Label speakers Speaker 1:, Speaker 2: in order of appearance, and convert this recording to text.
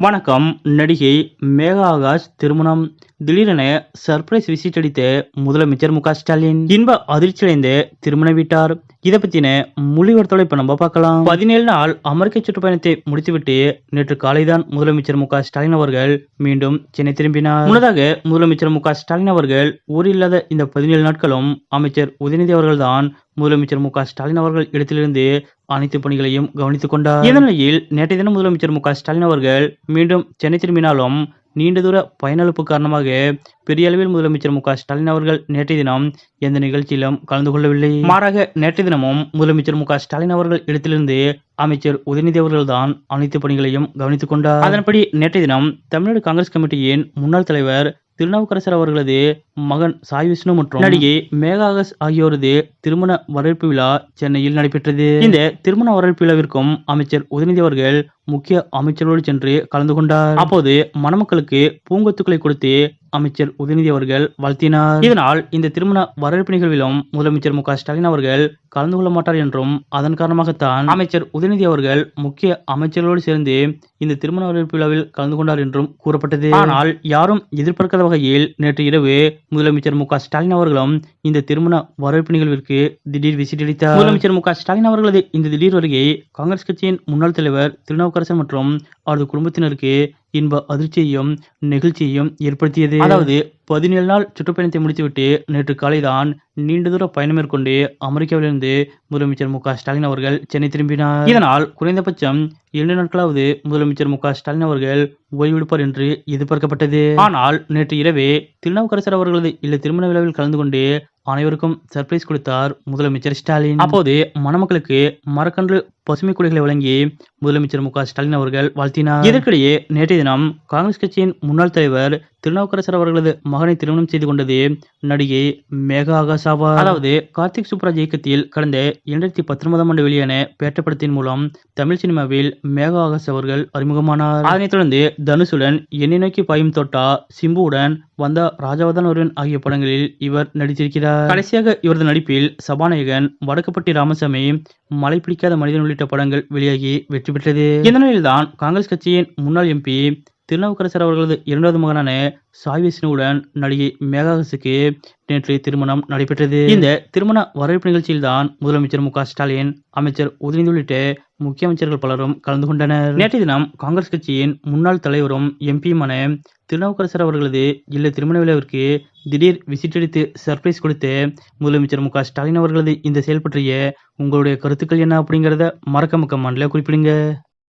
Speaker 1: வணக்கம் நடிகை மேகா ஆகாஷ் திருமணம். திடீரென சர்ப்ரைஸ் விசிட் அடித்த முதலமைச்சர் மு க ஸ்டாலின். இன்ப அதிர்ச்சியடைந்து திருமண வீட்டார். இதை பத்தின மொழிவர்த்தோட இப்ப நம்ம பார்க்கலாம். பதினேழு நாள் அமெரிக்க சுற்றுப்பயணத்தை முடித்துவிட்டு நேற்று காலைதான் முதலமைச்சர் மு க ஸ்டாலின் அவர்கள் மீண்டும் சென்னை திரும்பினார். முன்னதாக முதலமைச்சர் மு க ஸ்டாலின் அவர்கள் ஊரில் இல்லாத இந்த பதினேழு நாட்களும் அமைச்சர் உதயநிதி அவர்கள்தான் முதலமைச்சர் மு க ஸ்டாலின் அவர்கள் இடத்திலிருந்து அனைத்து பணிகளையும் கவனித்துக் கொண்டார். இந்த நிலையில் நேற்றைய தினம் முதலமைச்சர் மு க ஸ்டாலின் அவர்கள் மீண்டும் சென்னை திரும்பினாலும் நீண்ட தூர பயனளிப்பு காரணமாக பெரிய அளவில் முதலமைச்சர் மு ஸ்டாலின் அவர்கள் நேற்றைய தினம் எந்த நிகழ்ச்சியிலும் கலந்து கொள்ளவில்லை. மாறாக நேற்றைய தினமும் முதலமைச்சர் மு ஸ்டாலின் அவர்கள் இடத்திலிருந்து அமைச்சர் உதயநிதி அவர்கள்தான் அனைத்து பணிகளையும் கவனித்துக் கொண்டார். அதன்படி நேற்றைய தினம் தமிழ்நாடு காங்கிரஸ் கமிட்டியின் முன்னாள் தலைவர் திருநாவுக்கரசர் அவர்களது மகன் சாய் விஷ்ணு மற்றும் நடிகை மேகாகஸ் ஆகியோரது திருமண வரவேற்பு விழா சென்னையில் நடைபெற்றது. இந்த திருமண வரவேற்பு விழாவிற்கும் அமைச்சர் உதயநிதி அவர்கள் முக்கிய அமைச்சரோடு சென்று கலந்து கொண்டார். அப்போது மணமக்களுக்கு பூங்கொத்துக்களை கொடுத்து அமைச்சர் உதயநிதி அவர்கள் வாழ்த்தினார். இதனால் இந்த திருமண வரவேற்பு நிகழ்விலும் முதலமைச்சர் மு ஸ்டாலின் அவர்கள் கலந்து கொள்ள மாட்டார் என்றும் அதன் காரணமாகத்தான் அமைச்சர் உதயநிதி அவர்கள் முக்கிய அமைச்சர்களோடு சேர்ந்து இந்த திருமண வரவேற்பு விழாவில் கலந்து கொண்டார் என்றும் கூறப்பட்டது. ஆனால் யாரும் எதிர்பார்க்காத வகையில் நேற்று இரவு முதலமைச்சர் மு ஸ்டாலின் அவர்களும் இந்த திருமண வரவேற்பு நிகழ்விற்கு திடீர் விசிட்டளித்தார் முதலமைச்சர் மு ஸ்டாலின் அவர்களது இந்த திடீர் வருகை காங்கிரஸ் கட்சியின் முன்னாள் தலைவர் திருநாவுக்கரசர் மற்றும் அவரது குடும்பத்தினருக்கு இன்ப அதிர்ச்சியையும் நெகிழ்ச்சியையும் ஏற்படுத்தியது. அதாவது பதினேழு நாள் சுற்றுப்பயணத்தை முடித்துவிட்டு நேற்று காலைதான் நீண்ட தூர பயணம் மேற்கொண்டு அமெரிக்காவிலிருந்து முதலமைச்சர் மு ஸ்டாலின் அவர்கள் சென்னை திரும்பினார். இதனால் குறைந்தபட்சம் இரண்டு நாட்களாவது முதலமைச்சர் மு ஸ்டாலின் அவர்கள் ஓய்வெடுப்பார் என்று எதிர்பார்க்கப்பட்டது. ஆனால் நேற்று இரவே திருநாவுக்கரசர் அவர்களது இல்ல திருமண விழாவில் கலந்து கொண்டு அனைவருக்கும் சர்ப்ரைஸ் கொடுத்தார் முதலமைச்சர் ஸ்டாலின். அப்போது மணமக்களுக்கு மரக்கன்று பசுமை கொடிகளை வழங்கி முதலமைச்சர் மு ஸ்டாலின் அவர்கள் வாழ்த்தினார். இதற்கிடையே நேற்றைய தினம் காங்கிரஸ் கட்சியின் முன்னாள் தலைவர் திருநாவுக்கரசர் அவர்களது மகனை திருமணம் செய்து கொண்டது நடிகை மேகா ஆகாஷ் ஆவார் அதாவது கார்த்திக் சுப்ராஜ் இயக்கத்தில் கடந்த இரண்டாயிரத்தி பத்தொன்பதாம் ஆண்டு வெளியான பேட்ட படத்தின் மூலம் தமிழ் சினிமாவில் மேகா ஆகாஷ் அவர்கள் அறிமுகமானார். அதனைத் தொடர்ந்து தனுஷுடன் என்னை நோக்கி பாயும் தோட்டா சிம்புவுடன் வந்தா ராஜாவதான் ஒருவன் ஆகிய படங்களில் இவர் நடித்திருக்கிறார். கடைசியாக இவரது நடிப்பில் சபாநாயகன் வடக்குப்பட்டி ராமசாமி மழை பிடிக்காத மனிதன் உள்ளிட்ட படங்கள் வெளியாகி வெற்றி பெற்றது. இந்த நிலையில்தான் காங்கிரஸ் கட்சியின் முன்னாள் எம்பி திருநாவுக்கரசர் அவர்களது இரண்டாவது மகனான சாய் நடிகை மேகாகசுக்கு நேற்று திருமணம் நடைபெற்றது. இந்த திருமண வரவேற்பு நிகழ்ச்சியில்தான் முதலமைச்சர் மு ஸ்டாலின் அமைச்சர் உதயநிதி உள்ளிட்ட முக்கிய அமைச்சர்கள் பலரும் கலந்து கொண்டனர். நேற்றைய தினம் காங்கிரஸ் கட்சியின் முன்னாள் தலைவரும் எம்பியுமான திருநாவுக்கரசர் அவர்களது இல்ல திருமண விழாவிற்கு திடீர் விசிட் அடித்து சர்ப்ரைஸ் கொடுத்த முதலமைச்சர் மு ஸ்டாலின் அவர்களது இந்த செயல் பற்றிய உங்களுடைய கருத்துக்கள் என்ன அப்படிங்கறத மக்க மண்டல குறிப்பிடுங்க.